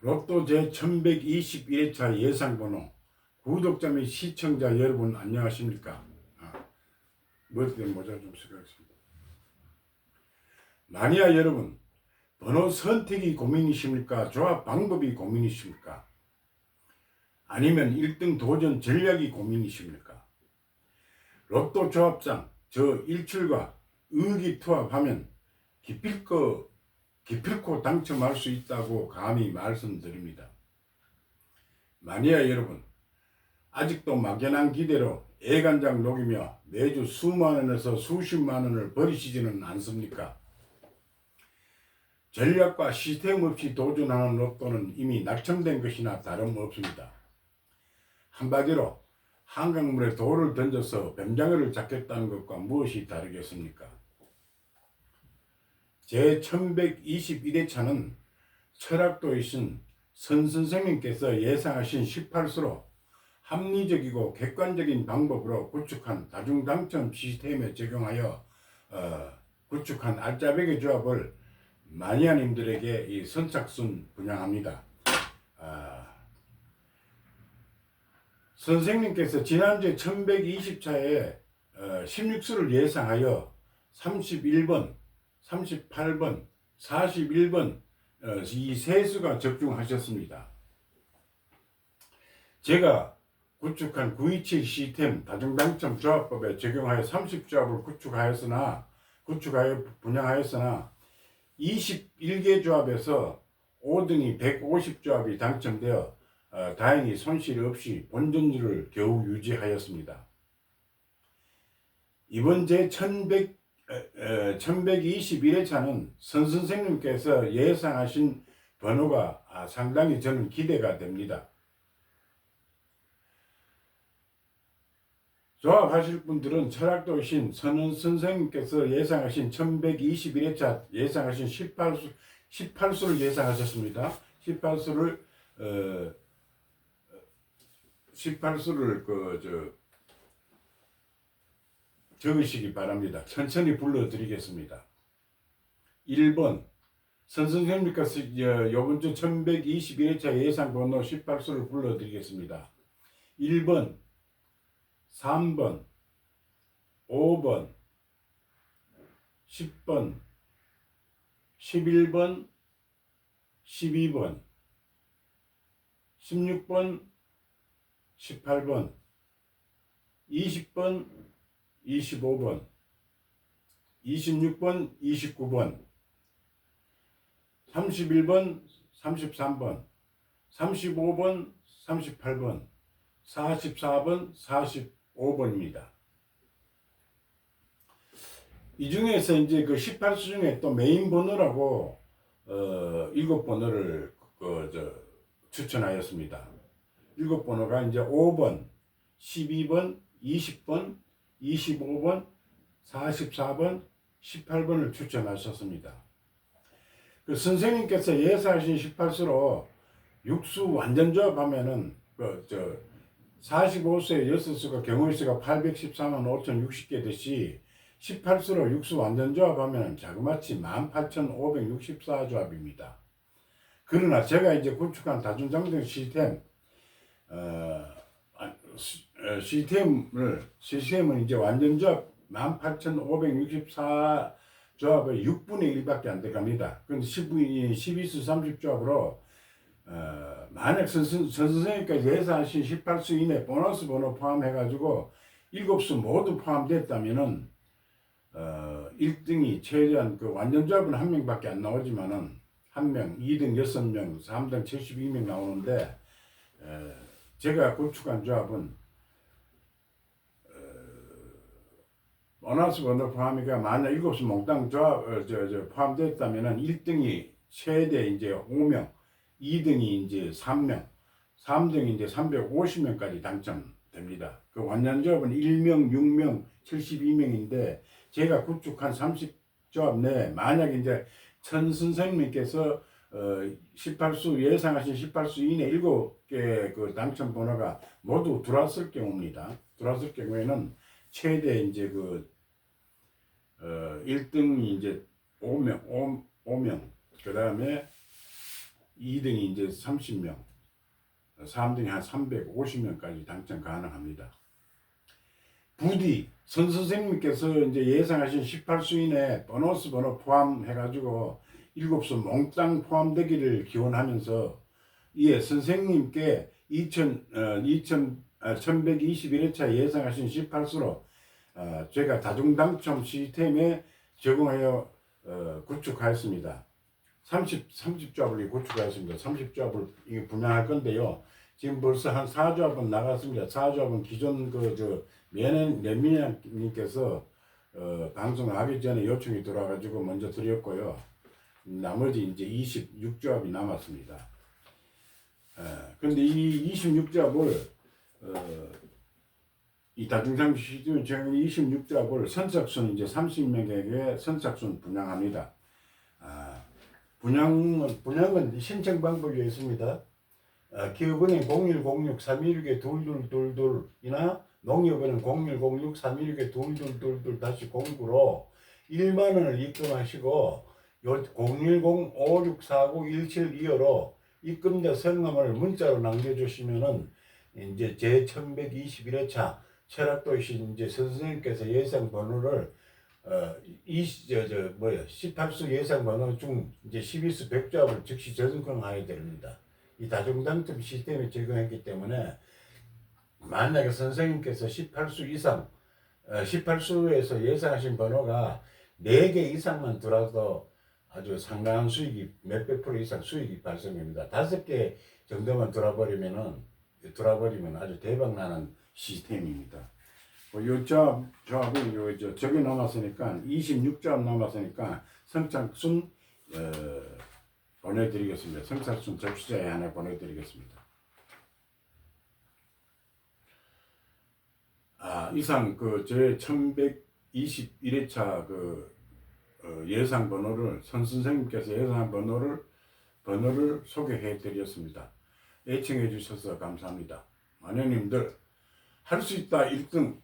로또 제 1121회차 예상번호 구독자 및 시청자 여러분 안녕하십니까? 아, 머리 때문에 모자 좀 쓰겠습니다. 마니아 여러분, 번호 선택이 고민이십니까? 조합 방법이 고민이십니까? 아니면 1등 도전 전략이 고민이십니까? 로또 조합상 저 일출과 의기투합하면 기필코 기필코 당첨할 수 있다고 감히 말씀드립니다. 마니아 여러분, 아직도 막연한 기대로 애간장 녹이며 매주 수만 원에서 수십만 원을 버리시지는 않습니까? 전략과 시스템 없이 도전하는 로또는 이미 낙첨된 것이나 다름없습니다. 한마디로 한강물에 돌을 던져서 뱀장어를 잡겠다는 것과 무엇이 다르겠습니까? 제 1121회차는 철학도이신 선 선생님께서 예상하신 18수로 합리적이고 객관적인 방법으로 구축한 다중당첨 시스템에 적용하여 어, 구축한 알짜배기 조합을 마니아님들에게 이 선착순 분양합니다. 아, 선생님께서 지난주 1120차에 어, 16수를 예상하여 31번, 38번, 41번 어, 이세 수가 적중하셨습니다. 제가 구축한 927 시스템 다중당첨 조합법에 적용하여 30조합을 구축하였으나 구축하여 분양하였으나 21개 조합에서 5등이 150조합이 당첨되어 어, 다행히 손실 없이 본전율을 겨우 유지하였습니다. 이번 제 1100, 어, 1121회차는 선 선생님께서 예상하신 번호가 아, 상당히 저는 기대가 됩니다. 조합하실 분들은 철학도신 선은 선생님께서 예상하신 1121회차 예상하신 18수, 18수를 예상하셨습니다. 18수를 어, 18수를 그저 적으시기 바랍니다. 천천히 불러드리겠습니다. 1번. 선 선생님께서 이번 주 1121회차 예상 번호 18수를 불러드리겠습니다. 1번. 3번, 5번, 10번, 11번, 12번, 16번, 18번, 20번, 25번, 26번, 29번, 31번, 33번, 35번, 38번, 44번, 40 5번입니다. 이 중에서 이제 그 18수 중에 또 메인 번호라고 어, 7번호를 그, 저, 추천하였습니다. 7번호가 이제 5번, 12번, 20번, 25번, 44번, 18번을 추천하셨습니다. 그 선생님께서 예사하신 18수로 육수 완전 조합하면은 그저 45세 여섯수가 경우수가 814만 5,060개 듯이 18수로 육수 완전 조합하면 자그마치 18,564조합입니다. 그러나 제가 이제 구축한 다중장정 시스템 시스템을 시스템은 이제 완전 조합 18,564 조합의 6분의 1밖에 안 들어갑니다. 근데 12, 12수 30조합으로 어, 만약 선, 선, 선생님께서 예상하신 18수 이내 보너스 번호 포함해가지고 7수 모두 포함됐다면은 어, 1등이 최대한 그 완전 조합은 한 명밖에 안 나오지만은 한 명, 2등 6명, 3등 72명 나오는데 에, 제가 구축한 조합은 어, 보너스 번호 포함이가 만약 7수 몽땅 조합 어, 저, 저 포함됐다면은 1등이 최대 이제 5명 2등이 이제 3명, 3등이 이제 350명까지 당첨됩니다. 그 완전 조합은 1명, 6명, 72명인데 제가 구축한 30조합 내에 만약 이제 천 선생님께서 어 18수 예상하신 18수 이내 7개 그 당첨 번호가 모두 들어왔을 경우입니다. 들어왔을 경우에는 최대 이제 그 어, 1등이 이제 5명, 5, 5명, 그 다음에 2등이 이제 30명, 3등이 한 350명까지 당첨 가능합니다. 부디 선 선생님께서 이제 예상하신 18수인의 보너스 번호 포함해가지고 7수 몽땅 포함되기를 기원하면서 이에 선생님께 2000, 어, 2000, 아, 1121회차 예상하신 18수로 어, 제가 다중당첨 시스템에 적용하여 어, 구축하였습니다. 30, 30조합을 구축하였습니다. 30조합을 이게 분양할 건데요. 지금 벌써 한 4조합은 나갔습니다. 4조합은 기존 그 저 매년 레미님께서 어, 방송 하기 전에 요청이 들어와가지고 먼저 드렸고요. 나머지 이제 26조합이 남았습니다. 어, 근데 이 26조합을 어, 이 다중상 시즌 저는 26조합을 선착순 이제 30명에게 선착순 분양합니다. 아, 분양은 분양은 신청 방법이 있습니다. 아, 기업은행 0106-316에 2222이나 농협은행 0106-316에 2222 다시 09로 1만 원을 입금하시고 010-5649-1725로 입금자 성함을 문자로 남겨주시면은 이제 제 1121회차 철학도시 이제 선생님께서 예상 번호를 어, 이저저 뭐야 18수 예상 번호 중 이제 12수 100조합을 즉시 저승권하게 됩니다. 이 다중당첨 시스템에 적용했기 때문에 만약에 선생님께서 18수 이상 어, 18수에서 예상하신 번호가 4개 이상만 들어도 아주 상당한 수익이 몇백 프로 이상 수익이 발생됩니다. 다섯 개 정도만 들어버리면은 들어버리면 아주 대박 나는 시스템입니다. 뭐요 조합, 조합은 요, 저, 저기 남았으니까, 26조합 남았으니까, 성착순, 어, 보내드리겠습니다. 성착순 접수자에 하나 보내드리겠습니다. 아, 이상 그, 제 1121회차 그, 어, 예상 번호를, 선 선생님께서 예상 번호를, 번호를 소개해 드렸습니다. 애청해 주셔서 감사합니다. 마녀님들, 할 수 있다 1등